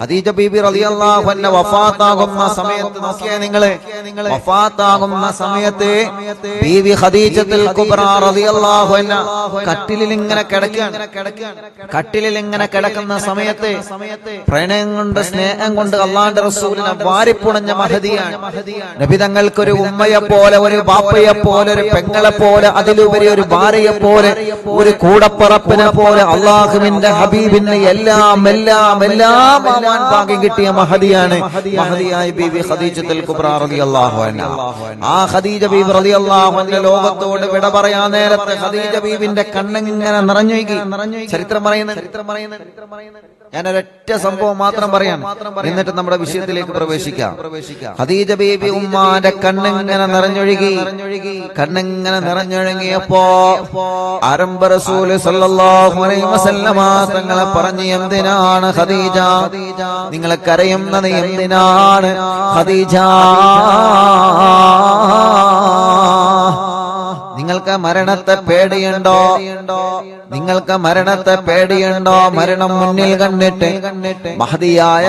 ഖദീജ ബീബി റളിയല്ലാഹു അൻഹ വഫാത്താകുന്ന സമയത്ത് നോക്കിയേ നിങ്ങൾ. വഫാത്താകുന്ന സമയത്ത് ബീവി ഖദീജത്തുൽ കുബ്ര റളിയല്ലാഹു അൻഹ കട്ടിലിൽ ഇങ്ങനെ കിടക്കുകയാണ്. കട്ടിലിൽ ഇങ്ങനെ കിടക്കുന്ന സമയത്ത് പ്രണയം കൊണ്ട് സ്നേഹം കൊണ്ട് അള്ളാന്റെ റസൂലിനെ വാരിപ്പുണഞ്ഞ മഹതിയാണ്. നബി തങ്ങൾക്കൊരു ഉമ്മയെ പോലെ ഒരു ബാപ്പയെ പോലെ ഒരു പെങ്ങളെ പോലെ അതിലുപരി ഒരു ഭാര്യയെ പോലെ ഒരു കൂടപ്പറപ്പിനെ പോലെ അള്ളാഹുവിന്റെ ഹബീബിന്റെ എല്ലാം എല്ലാം എല്ലാം ആവാൻ ഭാഗ്യം കിട്ടിയ മഹദിയാണ് മഹദിയായ ബീവി ഖദീജത്തുൽ കുബ്ര റളിയല്ലാഹു അൻഹ. ആ ഖദീജ ബീവി റളിയല്ലാഹു അൻഹ ലോകത്തോട് വിട പറയാൻ നേരത്തെ ഖദീജ ബീബിന്റെ കണ്ണിങ്ങനെ നിറഞ്ഞൊഴുകി ചരിത്രം പറയുന്നു ചരിത്രം പറയുന്നത്? ഞാൻ ഒരൊറ്റ സംഭവം മാത്രം പറയാം എന്നിട്ട് നമ്മുടെ വിഷയത്തിലേക്ക് പ്രവേശിക്കാം. ഖദീജ ബീബി ഉമ്മാന്റെ കണ്ണിങ്ങനെ നിറഞ്ഞൊഴുകി കണ്ണിങ്ങനെ നിറഞ്ഞൊഴുകിയപ്പോ ആരംഭ റസൂൽ സല്ലല്ലാഹു അലൈഹി വസല്ലമ തങ്ങളെ പറഞ്ഞു എന്തിനാണ് ഖദീജ നിങ്ങളെ കരയുന്നത് എന്തിനാണ്? ഖദീജ. നിങ്ങൾക്ക് മരണത്തെ പേടിയുണ്ടോ? നിങ്ങൾക്ക് മരണത്തെ പേടിയുണ്ടോ? മരണം മുന്നിൽ കണ്ടിട്ട് മഹതിയായ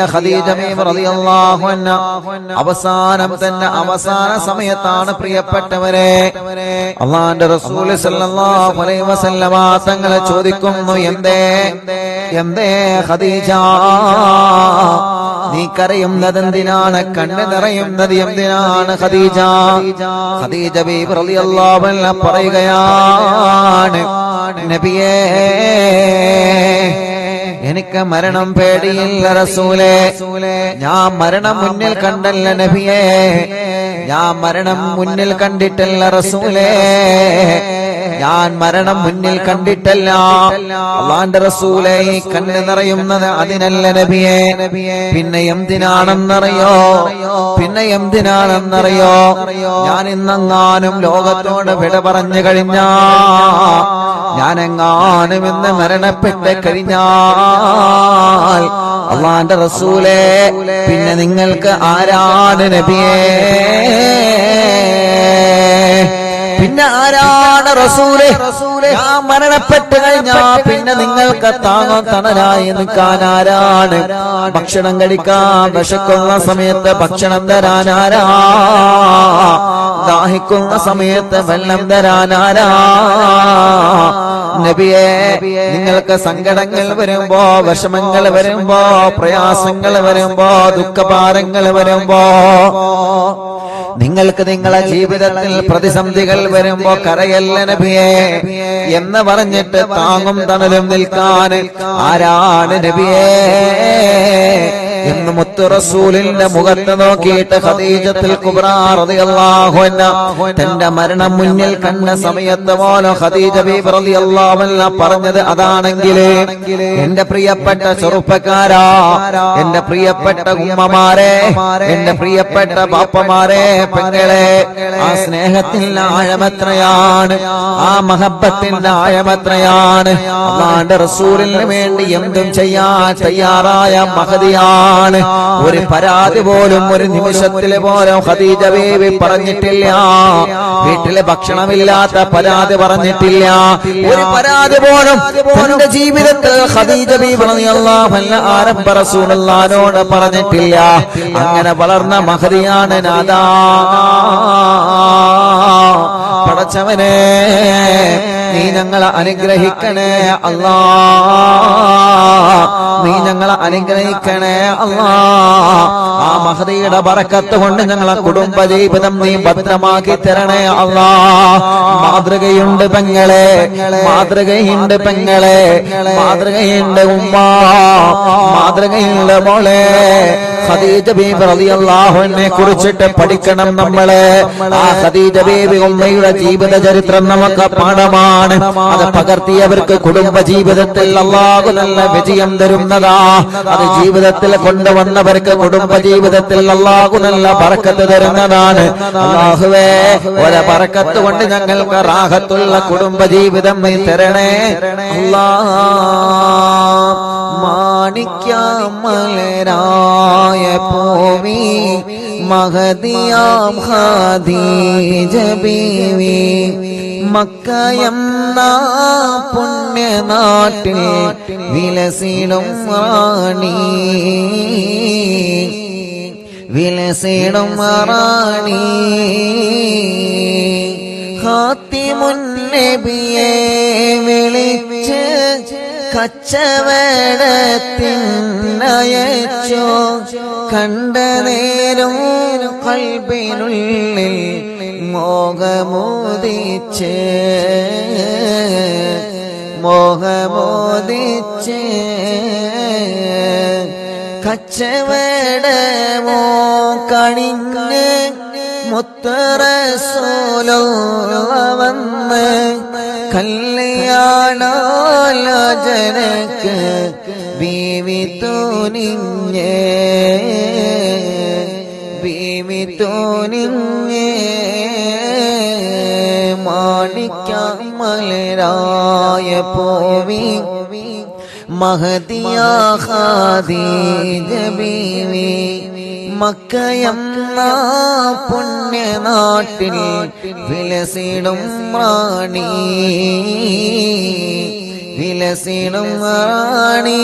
അവസാനം തന്നെ അവസാന സമയത്താണ് പ്രിയപ്പെട്ടവരെ അള്ളാന്റെ തങ്ങളെ ചോദിക്കുന്നു എന്തേ? എന്തേ ഖദീജ? നീ കരയുന്നത് എന്തിനാണ് കണ്ണ് നിറയുന്നത് എന്തിനാണ് ഖദീജ? ഖദീജ ബീബി റളിയല്ലാഹു അൻഹ പറയുകയാണ് നബിയേ എനിക്ക് മരണം പേടിയില്ല റസൂലേ. ഞാൻ മരണം മുന്നിൽ കണ്ടല്ല നബിയേ. ഞാൻ മരണം മുന്നിൽ കണ്ടിട്ടല്ല റസൂലേ. ഞാൻ മരണം മുന്നിൽ കണ്ടിട്ടല്ല. അള്ളാന്റെ റസൂലെ കണ്ണ് നിറയുന്നത് അതിനല്ല നബിയെ. പിന്നെ എന്തിനാണെന്നറിയോ? പിന്നെ എന്തിനാണെന്നറിയോ? ഞാൻ ഇന്നെങ്ങാനും ലോകത്തോട് വിട പറഞ്ഞു കഴിഞ്ഞാ ഞാൻ എങ്ങാനും ഇന്ന് മരണപ്പെട്ട് കഴിഞ്ഞാൽ അള്ളാന്റെ റസൂലെ പിന്നെ നിങ്ങൾക്ക് ആരാണ് നബിയേ? പിന്നെ ആരാണ് റസൂലെ? ഞാൻ മരണപ്പെട്ട് കഴിഞ്ഞാ പിന്നെ നിങ്ങൾക്ക് താങ്ങാൻ തണലായി നിൽക്കാൻ ആരാണ്? ഭക്ഷണം കഴിക്കാൻ വിശക്കുന്ന സമയത്ത് ഭക്ഷണം തരാൻ ആരാ? ദാഹിക്കുന്ന സമയത്ത് വെള്ളം തരാൻ ആരാ? നബിയെ നിങ്ങൾക്ക് സങ്കടങ്ങൾ വരുമ്പോ വിഷമങ്ങൾ വരുമ്പോ പ്രയാസങ്ങൾ വരുമ്പോ ദുഃഖഭാരങ്ങൾ വരുമ്പോ നിങ്ങൾക്ക് നിങ്ങളെ ജീവിതത്തിൽ പ്രതിസന്ധികൾ വരുമ്പോ കരയല്ല നബിയെ? എന്ന് പറഞ്ഞിട്ട് താങ്ങും തണലും നിൽക്കാൻ ആരാണ് നബിയേ? എന്ന് മുത്തു റസൂലിന്റെ മുഖത്ത് നോക്കിയിട്ട് അൻഹ തന്റെ മരണം മുന്നിൽ കണ്ട സമയത്ത് പോലെ ഖദീജ ബീബി റളിയല്ലാഹു അൻഹ പറഞ്ഞത് അതാണെങ്കിൽ എന്റെ പ്രിയപ്പെട്ട ചെറുപ്പക്കാരാ എന്റെ പ്രിയപ്പെട്ട ഉമ്മമാരെ എന്റെ പ്രിയപ്പെട്ട പാപ്പമാരെ പെങ്ങളെ ആ സ്നേഹത്തിന്റെ ആഴമെത്രയാണ് ആ മഹബത്തിന്റെ ആഴമെത്രയാണ് റസൂലിന് വേണ്ടി എന്തും ചെയ്യാൻ തയ്യാറായ മഹതിയാണ് ഒരു പരാതി പോലും ഒരു നിമിഷത്തിൽ പോലും ഖദീജ ബേബി പറഞ്ഞിട്ടില്ല. വീട്ടിലെ ഭക്ഷണമില്ലാത്ത പരാതി പറഞ്ഞിട്ടില്ല. ഒരു പരാതി പോലും തന്റെ ജീവിതത്തിൽ ഖദീജ ബീബി ആരംഭ റസൂലുള്ളാഹിനോട് പറഞ്ഞിട്ടില്ല. അങ്ങനെ വളർന്ന മഹതിയാണ് നാദാ. പടച്ചവനെ. നീ ഞങ്ങളെ അനുഗ്രഹിക്കണേ അല്ലാ. നീ ഞങ്ങളെ അനുഗ്രഹിക്കണേ അല്ലാ. ആ മഹതിയുടെ പറക്കത്ത് കൊണ്ട് ഞങ്ങളെ കുടുംബ ജീവിതം നീ ഭദ്രമാക്കി തരണേ അല്ലാ. മാതൃകയുണ്ട് പെങ്ങളെ മാതൃകയുണ്ട് പെങ്ങളെ മാതൃകയുണ്ട് ഉമ്മ മാതൃകയുണ്ട് മോളെ. ഖദീജ ബീബി റളിയല്ലാഹുവിനെ കുറിച്ചിട്ട് പഠിക്കണം നമ്മളെ. ആ ഖദീജ ബീബി ഉമ്മയുടെ ജീവിത ചരിത്രം നമുക്ക് പാഠമാണ് അത് പകർത്തിയവർക്ക് കുടുംബ ജീവിതത്തിൽ അള്ളാഹു നല്ല വിജയം തരുന്നതാ. അത് ജീവിതത്തിൽ കൊണ്ടുവന്നവർക്ക് കുടുംബ ജീവിതത്തിൽ അള്ളാഹു നല്ല പറക്കത്ത് തരുന്നതാണ്. അള്ളാഹുവേ ഒരു പറക്കത്ത് കൊണ്ട് ഞങ്ങൾക്ക് റാഹത്തുള്ള കുടുംബ ജീവിതം നീ തരണേ. അല്ലാ മാണിക്യമലരായ പൂവി മഹദിയാം ഖദീജ ബീവി മക്കയെന്ന പുണ്യനാട്ടിൽ വിലസിടും റാണി. വിലസിടും റാണി. ഹാത്തിമുന്നബിയെ വിളിച്ച് കച്ചവടത്തിനയച്ചോ കണ്ട നേരം കൽബിനുള്ളിൽ മോഹമോദിച്ച്. മോഹമോദിച്ച്. കച്ചവടമോ കണിഞ്ഞ് മുത്തറസോലോ വന്ന് കല്യാണാലോചനക്ക് ബീവി തോനിഞ്ഞേ ബീവി തോനിഞ്ഞേ മലരായ പോവി മഹദിയ ഖദീജ ബീവി മക്കയെന്ന പുണ്യനാട്ടിൽ വിലസിടും റാണി വിലസിടും റാണി.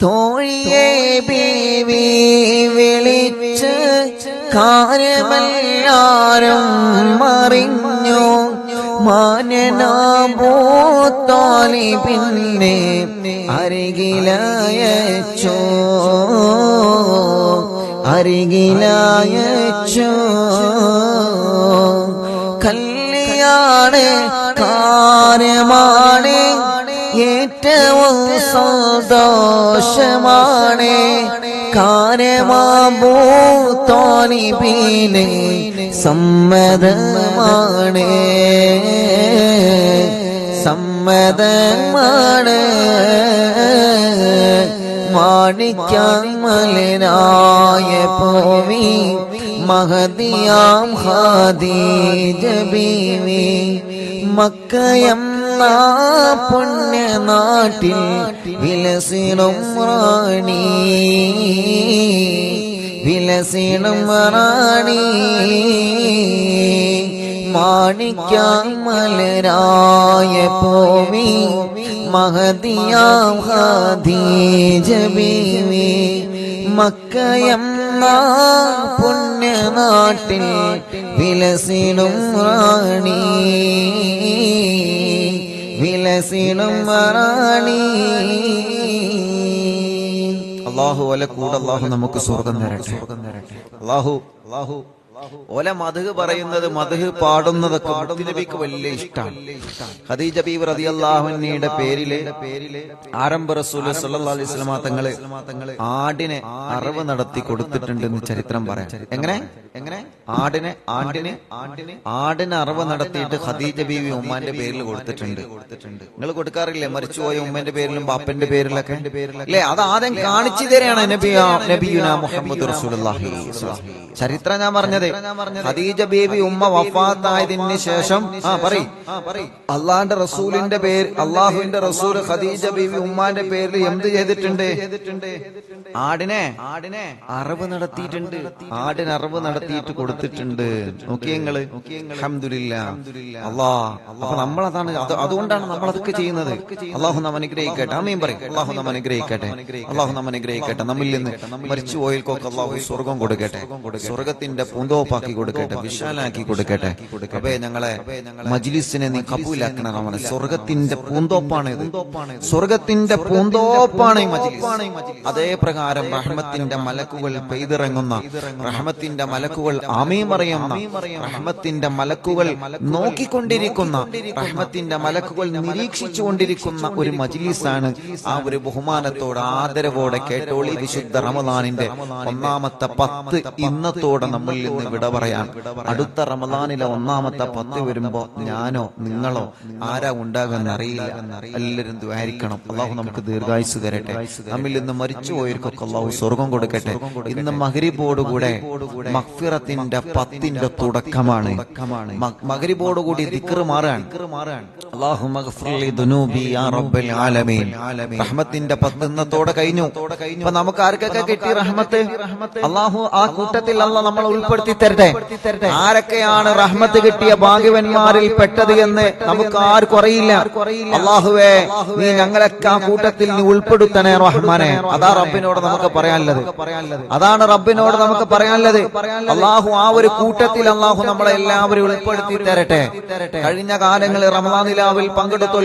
തോഴിയെ കാര്യമെല്ലാരും മറിഞ്ഞു. മാനനാബോത്താലി പിന്നെ അരികിലയച്ചോ അരികിലയച്ചോ കല്യാണ കാര്യമാണ് ഏറ്റവും സന്തോഷമാണ്. കാര്യമാബോ തോനിബീന് സമ്മതമാണ്. സമ്മതമാണ്. മാണിക്യം മലനായ പോവി മഹദിയാം ഖദീജ ബീവി മക്കയെന്ന പുണ്യനാട്ടിൽ വിലസിനും റാണി. വിലസിനും റാണി. മാണിക്യം പോവി മഹദിയാം ഖദീജ ബീവി മക്കയെന്ന പുണ്യനാട്ടിൽ വിലസിനും റാണി. വിലസിനും മറാണി. അള്ളാഹു ഓല കൂടെ അള്ളാഹു നമുക്ക് സ്വർഗം തരട്ടെ അള്ളാഹു അള്ളാഹു ഓല മധു പറയുന്നത് മധു പാടുന്നതൊക്കെ നബിക്ക് വലിയ ഇഷ്ടമാണ് ഖദീജ ബീബ് റളിയല്ലാഹുവിന്റെ പേരിൽ പേരിൽ ആരംഭ റസൂൽ വസല്ലമ തങ്ങൾ ആടിനെ അറിവ് നടത്തി കൊടുത്തിട്ടുണ്ട് കൊടുത്തിട്ടുണ്ടെന്ന് ചരിത്രം പറയാം. എങ്ങനെ? എങ്ങനെ? ആടിനെ ആടിന് ആടിന് ആടിന് അറിവ് നടത്തിയിട്ട് ഖദീജ ബീവി ഉമ്മാന്റെ പേരിൽ കൊടുത്തിട്ടുണ്ട്. നിങ്ങൾ കൊടുക്കാറില്ലേ? മരിച്ചുപോയ ഉമ്മന്റെ പേരിലും ബാപ്പന്റെ പേരിലൊക്കെ? അല്ലേ അത് ആദ്യം കാണിച്ചു തരാണ് നബിയ നബിയുന മുഹമ്മദ് റസൂലുള്ളാഹി ചരിത്രം ഞാൻ പറഞ്ഞത്. ഖദീജ ബീവി ഉമ്മ വഫാത്തായതിന് ശേഷം ആ പറയ്. അള്ളാഹിന്റെ റസൂലിന്റെ പേര് അള്ളാഹുവിന്റെ റസൂൽ ഖദീജ ബീവി ഉമ്മാന്റെ പേരിൽ എന്ത് ചെയ്തിട്ടുണ്ട്? ആടിനെ ആടിനെ അറിവ് നടത്തിയിട്ടുണ്ട്. ആടിന് അറിവ് നടത്തിയിട്ട് കൊടുത്തിട്ടുണ്ട്. നോക്കിയങ്ങൾ. അൽഹംദുലില്ലാ. അള്ളാ. അപ്പൊ നമ്മളതാണ് അതാണ് അതുകൊണ്ടാണ് നമ്മൾ അതൊക്കെ ചെയ്യുന്നത്. അള്ളാഹു നാം അനുഗ്രഹിക്കട്ടെ. അമ്മയും പറയും. അള്ളാഹു നാം അനുഗ്രഹിക്കട്ടെ. അള്ളാഹു നാം അനുഗ്രഹിക്കട്ടെ. നമ്മിൽ നിന്ന് മരിച്ചു പോയൽക്കൊക്കെ അള്ളാഹു സ്വർഗം കൊടുക്കട്ടെ. സ്വർഗത്തിന്റെ പൂന്തോപ്പാക്കി കൊടുക്കട്ടെ. വിശാലാക്കി കൊടുക്കട്ടെ. അപ്പേ ഞങ്ങളെ മജ്ലിസിനെ നീ കബൂലാക്കണം റഹ്മാനെ സ്വർഗത്തിന്റെ പൂന്തോപ്പാണ് ഇത് സ്വർഗത്തിന്റെ പൂന്തോപ്പാണ് ഈ മജ്ലിസ്. അതേ പ്രകാരം റഹ്മത്തിന്റെ മലക്കുകൾ പെയ്തിറങ്ങുന്ന റഹ്മത്തിന്റെ മലക്കുകൾ പറയുന്ന റഹ്മത്തിന്റെ മലക്കുകൾ നോക്കിക്കൊണ്ടിരിക്കുന്ന റഹ്മത്തിന്റെ മലക്കുകൾ നിരീക്ഷിച്ചുകൊണ്ടിരിക്കുന്ന ഒരു മജിലിസാണ്. ആ ഒരു ബഹുമാനത്തോടെ ആദരവോടെ കേട്ടോളി വിശുദ്ധ റമദാനിന്റെ ഒന്നാമത്തെ പത്ത് ഇന്നത്തോടെ നമ്മളിൽ നിന്ന് വിട പറയാൻ. അടുത്ത റമദാനിലെ ഒന്നാമത്തെ പത്ത് വരുമ്പോ ഞാനോ നിങ്ങളോ ആരാ ഉണ്ടാകാൻ അറിയില്ല. എല്ലാവരും ദ്വാരിക്കണം. അള്ളാഹു നമുക്ക് ദീർഘായുസ് തരട്ടെ. നമ്മിൽ നിന്ന് മരിച്ചു പോയവർക്കൊക്കെ അള്ളാഹു സ്വർഗം കൊടുക്കട്ടെ. ഇന്ന് മഹരിബോടുകൂടെ മഹ്ഫിറത്തിന്റെ മഗ്ഫിറത്തിന്റെ പത്തിന്റെ തുടക്കമാണ്. മകരിബോടുകൂടി ദിക്ർ മാറാണ് റഹ്മത്തിന്റെ പത്ത് ഇന്നത്തോടെ കഴിഞ്ഞു. അപ്പൊ നമുക്ക് ആർക്കൊക്കെ കിട്ടി റഹ്മത്ത് അള്ളാഹു ആ കൂട്ടത്തിൽ അല്ല നമ്മൾ ഉൾപ്പെടുത്തി തരട്ടെ. ആരൊക്കെയാണ് റഹ്മത്ത് കിട്ടിയ ഭാഗ്യവന്മാരിൽ പെട്ടത് എന്ന് നമുക്ക് ആർക്കും അറിയില്ല. അള്ളാഹുവേ നീ ഞങ്ങളൊക്കെ ആ കൂട്ടത്തിൽ നീ ഉൾപ്പെടുത്തണേ റഹ്മാനെ. അതാ റബ്ബിനോട് നമുക്ക് പറയാനുള്ളത്. അതാണ് റബ്ബിനോട് നമുക്ക് പറയാനുള്ളത്. അള്ളാഹു ആ ഒരു കൂട്ടത്തിൽ അള്ളാഹു നമ്മളെ എല്ലാവരും ഉൾപ്പെടുത്തി തരട്ടെ കഴിഞ്ഞ കാലങ്ങളിൽ റമദാനിലാവിൽ പങ്കെടുത്തു